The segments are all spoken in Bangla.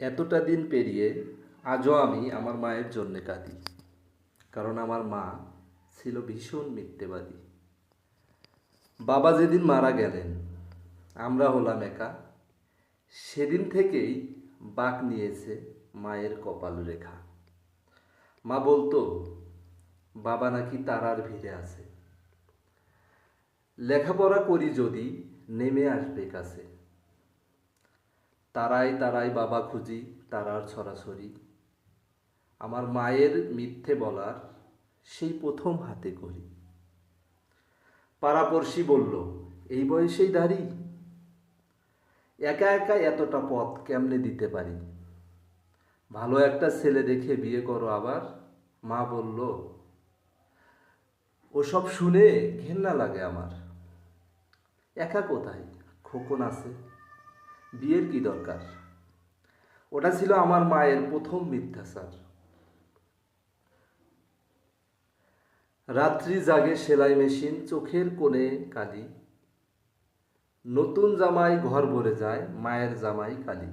এতটা দিন পেরিয়ে আজও আমি আমার মায়ের জন্যে কাঁদি। কারণ আমার মা ছিল ভীষণ মিথ্যেবাদী। বাবা যেদিন মারা গেলেন, আমরা হলাম একা। সেদিন থেকেই বাক নিয়েছে মায়ের কপাল রেখা। মা বলতো, বাবা নাকি তারার ভিড়ে আছে। লেখাপড়া করি যদি, নেমে আসবে কাছে। তারাই তারাই বাবা খুঁজি, তারার ছড়াছড়ি। আমার মায়ের মিথ্যে বলার সেই প্রথম হাতে করি। পাড়াপড়শি বলল, এই বয়সেই দাঁড়ি। একা একা এতটা পথ কেমনে দিতে পারি? ভালো একটা ছেলে দেখে বিয়ে করো আবার। মা বলল, ওসব শুনে ঘেন্না লাগে আমার। একা কোথায়? খোকন আছে। বিয়ের কি দরকার? ওটা ছিল আমার মায়ের প্রথম মিথ্যাচার। রাত্রি জাগে সেলাই মেশিন, চোখের কোণে কালি। নতুন জামাই ঘর ভরে যায়, মায়ের জামাই কালি।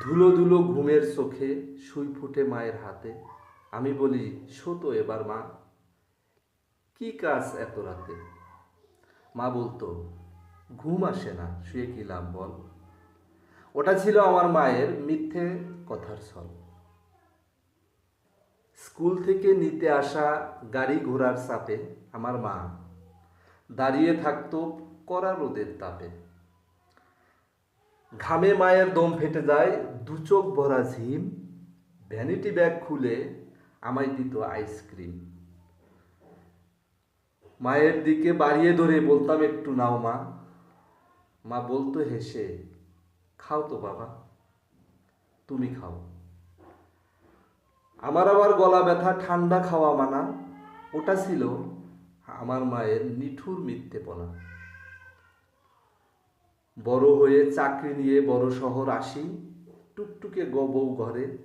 ধুলো ধুলো ঘুমের চোখে, সুই ফুটে মায়ের হাতে। আমি বলি, শোতো এবার মা, কি কাজ এত রাতে? মা বলতো ঘুম আসে না, শুয়ে কি লাভ বল? ওটা ছিল আমার মায়ের মিথ্যে কথার ছল। স্কুল থেকে নিতে আসা গাড়ি ঘোড়ার চাপে আমার মা দাঁড়িয়ে থাকতো কড়া রোদের তাপে। ঘামে মায়ের দম ফেটে যায়, দু চোখ ভরা ঝিম ভ্যানিটি ব্যাগ খুলে আমায় দিত আইসক্রিম মায়ের দিকে বাড়িয়ে ধরে বলতাম, একটু নাও মা। মা বলতো হেসে, খাও তো বাবা, তুমি খাও। আমার আবার গলা ব্যথা, ঠান্ডা খাওয়া মানা, ওটা ছিল আমার মায়ের নিঠুর মিথ্যে মিথ্যেপনা। বড় হয়ে চাকরি নিয়ে বড় শহর আসি, টুকটুকে গ বউ ঘরে,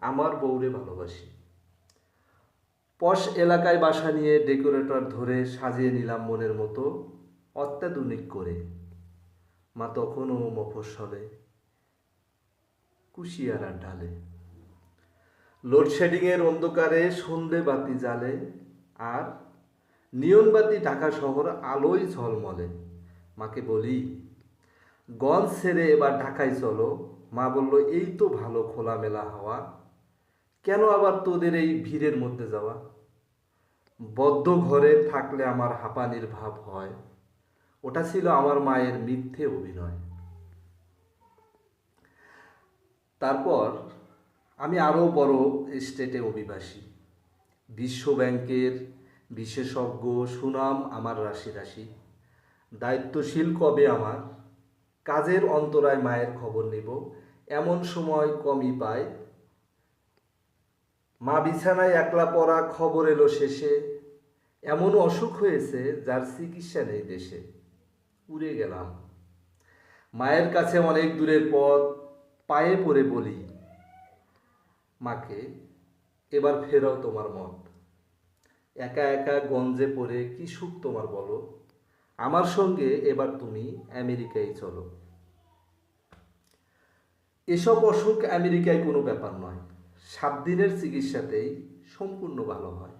আমার বউরে ভালোবাসি। পশ এলাকায় বাসা নিয়ে ডেকোরেটর ধরে সাজিয়ে নিলাম মনের মতো অত্যাধুনিক করে। মা তখনও মফস্বলে, কুশিয়ারার ঢালে। লোডশেডিংয়ের অন্ধকারে সন্ধে বাতি জ্বালে আর নিয়ন বাতি ঢাকা শহর আলোয় ঝলমলে। মাকে বলি গঞ্জ ছেড়ে এবার ঢাকায় চলো। মা বলল, এই তো ভালো খোলামেলা হাওয়া। কেন আবার তোদের এই ভিড়ের মধ্যে যাওয়া? বদ্ধ ঘরে থাকলে আমার হাঁপানির ভাব হয়। ওটা ছিল আমার মায়ের মিথ্যে অভিনয়। তারপর আমি আরও বড় স্টেটে অভিবাসী। বিশ্ব ব্যাংকের বিশেষজ্ঞ সুনাম আমার রাশি রাশি। দায়িত্বশীল কবে আমার? কাজের অন্তরায় মায়ের খবর নিব। এমন সময় কমই পায়। মা বিছানায় একলা পড়া খবর এলো শেষে। এমন অসুখ হয়েছে যার চিকিৎসা নেই দেশে। উড়ে গেলাম। মায়ের কাছে অনেক দূরের পথ পায়ে পড়ে বলি, মাকে, এবার ফেরাও তোমার মত একা একা গঞ্জে পড়ে কি সুখ তোমার বলো? আমার সঙ্গে এবার তুমি আমেরিকায় চলো। এসব অসুখ আমেরিকায় কোনো ব্যাপার নয়। সাত দিনের চিকিৎসাতেই সম্পূর্ণ ভালো হয়।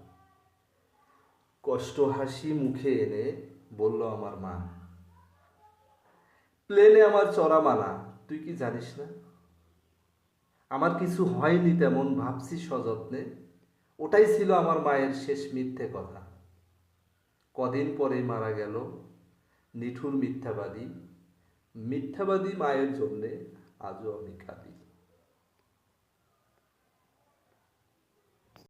কষ্ট হাসি মুখে এনে বলল আমার মা প্লেনে আমার চড়া মানা তুই কি জানিস না? আমার কিছু হয়নি তেমন, ভাবছি সযত্নে। ওটাই ছিল আমার মায়ের শেষ মিথ্যে কথা। কদিন পরে মারা গেল নিঠুর মিথ্যাবাদী। মিথ্যাবাদী মায়ের জন্যে আজও আমি কাঁদি।